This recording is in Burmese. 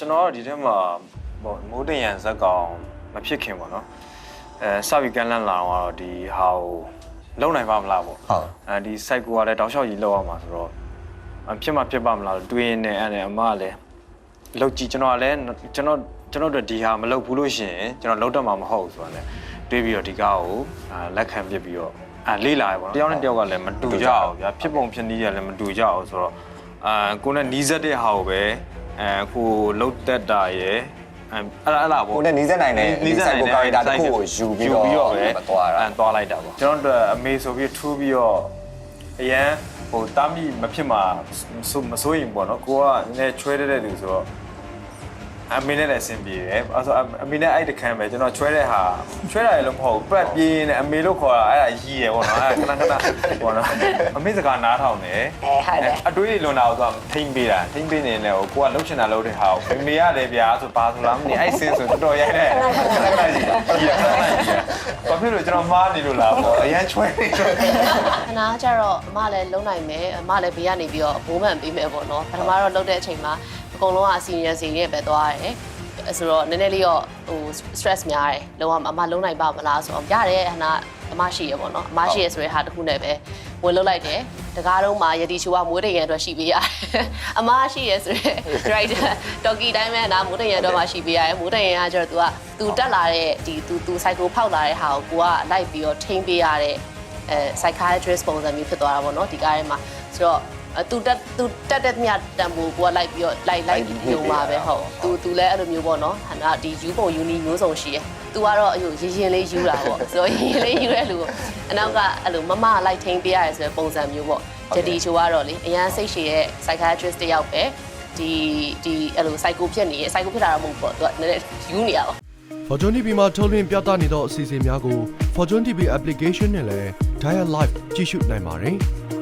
ကျွန်တော်ကဒီထဲမှာဟိုမိုးတင်ရန်ဇက်ကောင်မဖြစ်ခင်ပေါ့နော်အဲစပြီးကန်လန့်လာတော့ဒီဟာကိုလုံနိုင်ပါမလားပေါ့ဟုတ်အဲဒီ site ကိုကလည်းတောက်လျှောက်ကြီးလောက်အောင်မှာဆိုတော့အဖြစ်မှဖြစ်ပါမလားတွေးနေအဲ့နဲ့အမကလည်းလောက်ကြည့်ကျွန်တော်ကလည်းကျွန်တော်ကျွန်တော်တို့ဒီဟာမလုပ်ဘူးလို့ရှိရင်ကျွန်တော်လောက်တော့မှာမဟုတ်ဘူးဆိုတာ ਨੇ တွေးပြီးတော့ဒီကားကိုအာလက်ခံပြစ်ပြီးတော့အာလေးလာရပေါ့နော်တယောက်နဲ့တယောက်ကလည်းမတူကြအောင်ဗျာဖြစ်ပုံဖြစ်နည်းရလည်းမတူကြအောင်ဆိုတော့အာကိုနဲ့နီးစက်တဲ့ဟာကိုပဲ အဲကိုလုတ်တက်တာရယ်အဲအဲ့ဒါအဲ့ဒါပေါ့ကိုနဲ့နီးစပ်နိုင်တဲ့နီးစပ်နိုင်တဲ့ဒီ site ကို character တစ်ခုကိုယူပြီးတော့ယူပဲသွားတာအဲသွားလိုက်တာပေါ့ကျွန်တော်တို့အမေဆိုပြီးထူးပြီးတော့အရန်ဟိုတာမီမဖြစ်မှာမစိုးရင်ပေါ့နော်ကိုကလည်းချွဲတဲ့လူဆိုတော့ အမေနဲ့လည်းအဆင်ပြေတယ်အဲဆိုအမေနဲ့အဲ့တခန်းပဲကျွန်တော်ချွဲတဲ့ဟာချွဲတာလည်းမဟုတ်ဘူးပတ်ပြင်းနေအမေလို့ခေါ်တာအဲ့ဒါရီးရယ်ပေါ့နော်အဲ့ခဏခဏပေါ့နော်အမေစကားနားထောင်တယ်အဲဟုတ်တယ်အတွေးလွန်တာကိုသူကထိမ့်ပေးတာထိမ့်ပေးနေတယ်ဟိုကိုကလှုပ်ချင်တာလှုပ်တဲ့ဟာကိုမေရတယ်ဗျာဆိုပါဆိုလားမသိအဲ့စင်းဆိုတော်တော်ရိုက်တယ်ခဏခဏကြီးဟုတ်ပြီခဏခဏကြီးဘာဖြစ်လို့ကျွန်တော်မားနေလို့လားပေါ့အရန်ချွဲနေချွဲနေခဏကျတော့အမလည်းလုံနိုင်မယ်အမလည်းဘေးကနေပြီးတော့ဘိုးမှန်ပေးမယ်ပေါ့နော်ပထမတော့လှုပ်တဲ့အချိန်မှာ အကုန်လုံးက senior စီနဲ့ပဲသွားရတယ်ဆိုတော့နည်းနည်းလေးတော့ဟို stress များတယ်လုံးဝအမလုံနိုင်ပါမလားဆိုတော့ရတယ်ဟနာအမရှိရပေါ့နော်အမရှိရဆိုတဲ့ဟာတစ်ခုနဲ့ပဲဝင်လှုပ်လိုက်တယ်တကားတော့မှယတိချိုကမွေးတရံအတွက်ရှိပေးရတယ်အမရှိရဆိုတဲ့ writer တော်ကီတိုင်းပဲနာမွေးတရံအတွက်မှရှိပေးရတယ်မွေးတရံကကျတော့ तू က तू တက်လာတဲ့ဒီ तू तू cycle ဖောက်လာတဲ့ဟာကိုကိုကလိုက်ပြီးတော့ထိန်းပေးရတဲ့ အဲ psychiatrist ပုံစံမျိုးဖြစ်သွားတာပေါ့နော်ဒီကားထဲမှာဆိုတော့အဲ သူတက်သူတက်တဲ့မြတ်တံပိုးကိုကလိုက်ပြီးတော့လိုက်လိုက်ပြုံပါပဲဟုတ်သူသူလည်းအဲ့လိုမျိုးပေါ့နော်ဟာဒီယူပုံယူနီမျိုးစုံရှိတယ်သူကတော့အယုရင်ရင်လေးယူတာပေါ့ဆိုတော့ရင်ရင်လေးယူတဲ့လူကိုအနောက်ကအဲ့လိုမမလိုက်ထိန်ပေးရတယ်ဆိုတဲ့ပုံစံမျိုးပေါ့ဂျဒီချိုကတော့လေအရန်စိတ်ရှည်ရဲ့ psychiatrist တယောက်ပဲဒီဒီအဲ့လို psycho ဖြစ်နေရဲ့ psycho ဖြစ်တာတော့မဟုတ်ဘူးပေါ့သူကနည်းနည်းယူနေရပါ Fortune TV မှာထုတ်လွှင့်ပြသနေသောအစီအစဉ်များကို Fortune TV application နဲ့လည်း Dial Live ကြည့်ရှုနိုင်ပါတယ်။